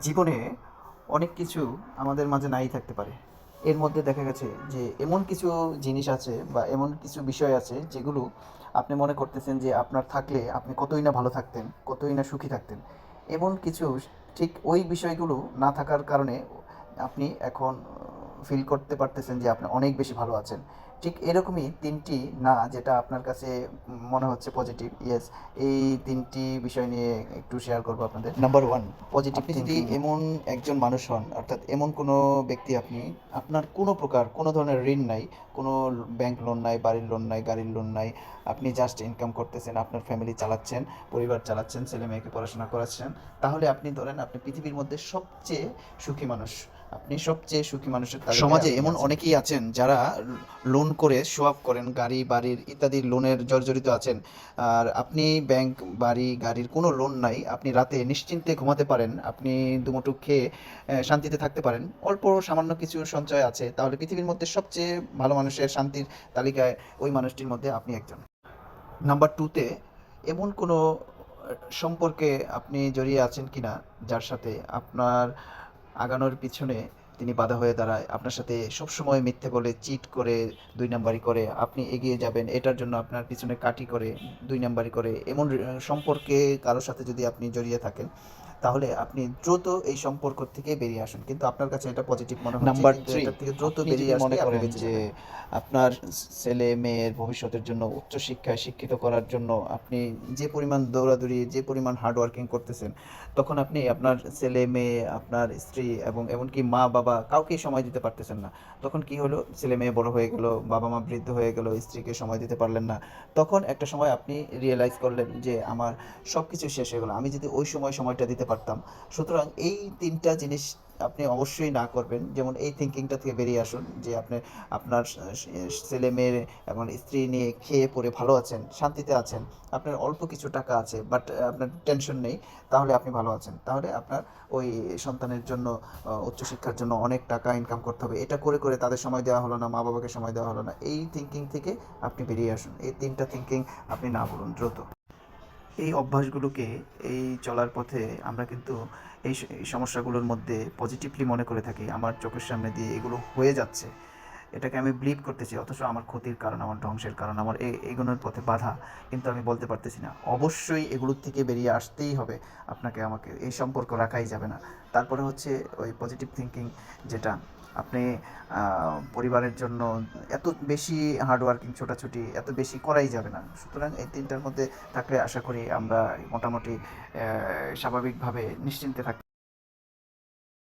জীবনে অনেক কিছু আমাদের মাঝে নাই থাকতে পারে। এর মধ্যে দেখা গেছে যে এমন কিছু জিনিস আছে বা এমন কিছু বিষয় আছে যেগুলো আপনি মনে করতেছেন যে আপনার থাকলে আপনি কতই না ভালো থাকতেন, কতই না সুখী থাকতেন। এমন কিছু ঠিক ওই বিষয়গুলো না থাকার কারণে আপনি এখন ফিল করতে পারতেছেন যে আপনি অনেক বেশি ভালো আছেন। ঠিক এরকমই তিনটি না যেটা আপনার কাছে মনে হচ্ছে পজিটিভ ইয়েস এই তিনটি বিষয় নিয়ে একটু শেয়ার করব আপনাদের। নাম্বার ওয়ান পজিটিভ যদি এমন একজন মানুষ হন অর্থাৎ এমন কোনো ব্যক্তি আপনি আপনার কোনো প্রকার কোনো ধরনের ঋণ নাই কোনো ব্যাংক লোন নাই বাড়ির লোন নাই গাড়ির লোন নাই আপনি জাস্ট ইনকাম করতেছেন আপনার ফ্যামিলি চালাচ্ছেন পরিবার চালাচ্ছেন ছেলে মেয়েকে পড়াশোনা করাচ্ছেন তাহলে আপনি ধরেন আপনি পৃথিবীর মধ্যে সবচেয়ে সুখী মানুষ। আপনি সবচেয়ে সুখী মানুষের সমাজে এমন অনেকেই আছেন যারা লোন করে শো আপ করেন গাড়ি বাড়ির ইত্যাদি লোনের জর্জরিত আছেন। আর আপনি ব্যাংক বাড়ি গাড়ির কোনো লোন নাই আপনি রাতে নিশ্চিন্তে ঘুমাতে পারেন আপনি দুমুঠো খেয়ে শান্তিতে থাকতে পারেন। অল্প সামান্য কিছু সঞ্চয় আছে তাহলে পৃথিবীর মধ্যে সবচেয়ে ভালো মানুষের শান্তির তালিকায় ওই মানুষটির মধ্যে আপনি একজন। নাম্বার টুতে এমন কোনো সম্পর্কে আপনি জড়িয়ে আছেন কিনা যার সাথে আপনার আগানোর পিছনে তিনি বাধা হয়ে দাঁড়ায়। আপনার সাথে সবসময় মিথ্যে বলে চিট করে, দুই নাম্বারি করে, আপনি এগিয়ে যাবেন। এটার জন্য আপনার পিছনে কাটি করে, দুই নাম্বারি করে, এমন সম্পর্কে কারোর সাথে যদি আপনি জড়িয়ে থাকেন তাহলে আপনি দ্রুত এই সম্পর্ক থেকে বেরিয়ে আসুন। কিন্তু আপনার কাছে এটা পজিটিভ মনে হচ্ছে নাম্বার থ্রি থেকে দ্রুত বেরিয়ে মনে করেন যে যে আপনার ছেলে মেয়ের ভবিষ্যতের জন্য উচ্চ শিক্ষায় শিক্ষিত করার জন্য আপনি যে পরিমাণ দৌড়াদৌড়ি যে পরিমাণ হার্ড ওয়ার্কিং করতেছেন তখন আপনি আপনার ছেলে মেয়ে আপনার স্ত্রী এবং এমনকি মা বাবা কাউকেই সময় দিতে পারতেছেন না। তখন কি হলো? ছেলে মেয়ে বড় হয়ে গেল বাবা মা বৃদ্ধ হয়ে গেল স্ত্রীকে সময় দিতে পারলেন না। তখন একটা সময় আপনি রিয়েলাইজ করলেন যে আমার সব কিছু শেষ হয়ে গেলো। আমি যদি ওই সময় সময়টা দিতে পারতাম সুতরাং এই তিনটা জিনিস আপনি অবশ্যই না করবেন। যেমন এই থিঙ্কিংটা থেকে বেরিয়ে আসুন যে আপনি, আপনার ছেলে মেয়ে এবং স্ত্রী নিয়ে খেয়ে পরে ভালো আছেন, শান্তিতে আছেন, আপনার অল্প কিছু টাকা আছে বাট আপনার টেনশন নেই, তাহলে আপনি ভালো আছেন। তাহলে আপনার ওই সন্তানের জন্য উচ্চশিক্ষার জন্য অনেক টাকা ইনকাম করতে হবে। এটা করে করে তাদের সময় দেওয়া হলো না মা বাবাকে সময় দেওয়া হলো না। এই থিঙ্কিং থেকে আপনি বেরিয়ে আসুন। এই তিনটা থিঙ্কিং আপনি না বলুন, দ্রুত। এই অভ্যাসগুলোকে এই চলার পথে আমরা কিন্তু এই সমস্যাগুলোর মধ্যে পজিটিভলি মনে করে থাকি। আমার চোখের সামনে দিয়ে এগুলো হয়ে যাচ্ছে। এটাকে আমি বিলিভ করতেছি, অথচ আমার ক্ষতির কারণ, আমার ধ্বংসের কারণ, আমার এই এগোনোর পথে বাধা কিন্তু আমি বলতে পারতেছি না। অবশ্যই এগুলোর থেকে বেরিয়ে আসতেই হবে। আপনাকে আমাকে এই সম্পর্ক রাখাই যাবে না। তারপরে হচ্ছে ওই পজিটিভ থিঙ্কিং যেটা আপনি পরিবারের জন্য এত বেশি হার্ডওয়ার্কিং ছোটাছুটি, এত বেশি করাই যাবে না। সুতরাং এই তিনটার মধ্যে থাকলে আশা করি আমরা মোটামুটি স্বাভাবিকভাবে নিশ্চিন্তে থাকতে